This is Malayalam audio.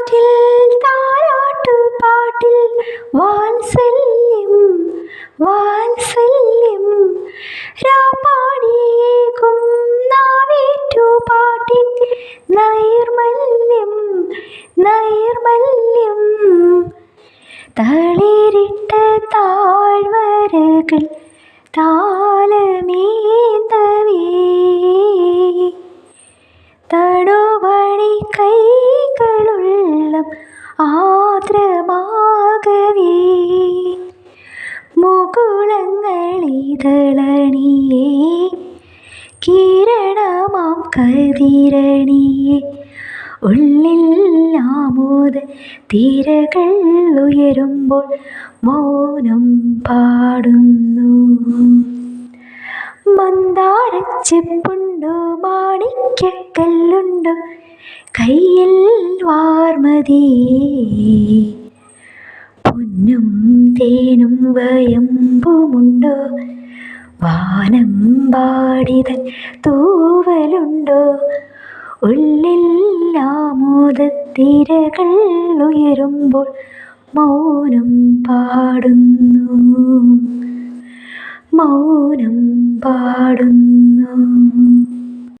കാറ്റിൽ താരാട്ടുപാട്ടിൽ വാത്സല്യം വാത്സല്യം. രാപ്പാടിയേകും നാവേറ്റുപാട്ടിൻ നൈർമല്യം നൈർമല്യം. തളിരിട്ട താഴ്വരകൾ താളമേന്തവേ ആദ്രമാകവേ മുകുളങ്ങളിതളണിയേ കിരണമാം കതിരണിയേ. ഉള്ളിൽ ആമോദ തിരകൾ ഉയരുമ്പോൾ മൗനം പാടുന്നു. മന്ദാരച്ചെപ്പുണ്ടോ കല്ലുണ്ടോ കയ്യിൽ വാർമതി. പൊന്നും തേനും വയമ്പുമുണ്ടോ? വാനം പാടിതൻ തൂവലുണ്ടോ? ഉള്ളിൽ ആമോദത്തിരകൾ ഉയരുമ്പോൾ മൗനം പാടുന്നു. മൗനം പാടുന്നു.